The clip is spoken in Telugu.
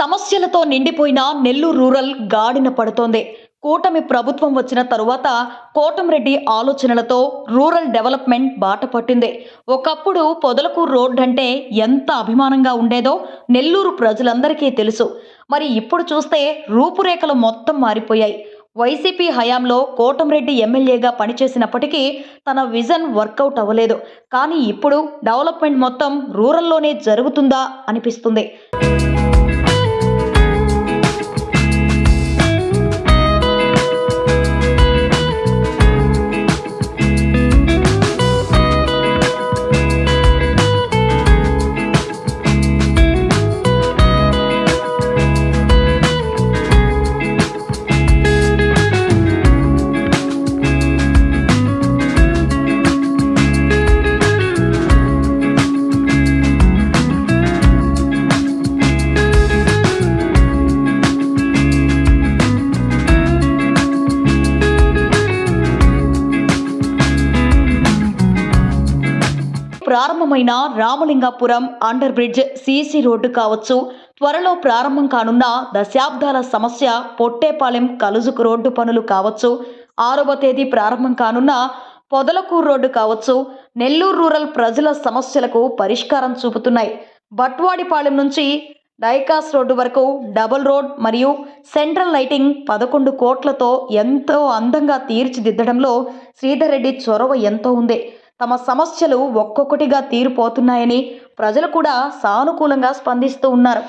సమస్యలతో నిండిపోయిన నెల్లూరు రూరల్ గాడిన పడుతోంది. కూటమి ప్రభుత్వం వచ్చిన తరువాత కోటంరెడ్డి ఆలోచనలతో రూరల్ డెవలప్మెంట్ బాట పట్టింది. ఒకప్పుడు పొదలకు రోడ్ అంటే ఎంత అభిమానంగా ఉండేదో నెల్లూరు ప్రజలందరికీ తెలుసు. మరి ఇప్పుడు చూస్తే రూపురేఖలు మొత్తం మారిపోయాయి. వైసీపీ హయాంలో కోటంరెడ్డి ఎమ్మెల్యేగా పనిచేసినప్పటికీ తన విజన్ వర్కౌట్ అవ్వలేదు. కానీ ఇప్పుడు డెవలప్మెంట్ మొత్తం రూరల్లోనే జరుగుతుందా అనిపిస్తుంది. ప్రారంభమైన Ramalingapuram under bridge CC road కావచ్చు. త్వరలో ప్రారంభం కానున్న దశాబ్దాల సమస్య పొట్టేపాలెం కలుజుకు రోడ్డు పనులు కావచ్చు. ఆరవ తేదీ ప్రారంభం కానున్న పొదలకూరు రోడ్డు కావచ్చు. నెల్లూరు రూరల్ ప్రజల సమస్యలకు పరిష్కారం చూపుతున్నాయి. బట్వాడిపాలెం నుంచి డైకాస్ రోడ్డు వరకు డబుల్ రోడ్ మరియు సెంట్రల్ లైటింగ్ పదకొండు కోట్లతో ఎంతో అందంగా తీర్చిదిద్దడంలో శ్రీధర్ రెడ్డి చొరవ ఎంతో ఉంది. తమ సమస్యలు ఒక్కొక్కటిగా తీరిపోతున్నాయని ప్రజలు కూడా సానుకూలంగా స్పందిస్తూ ఉన్నారు.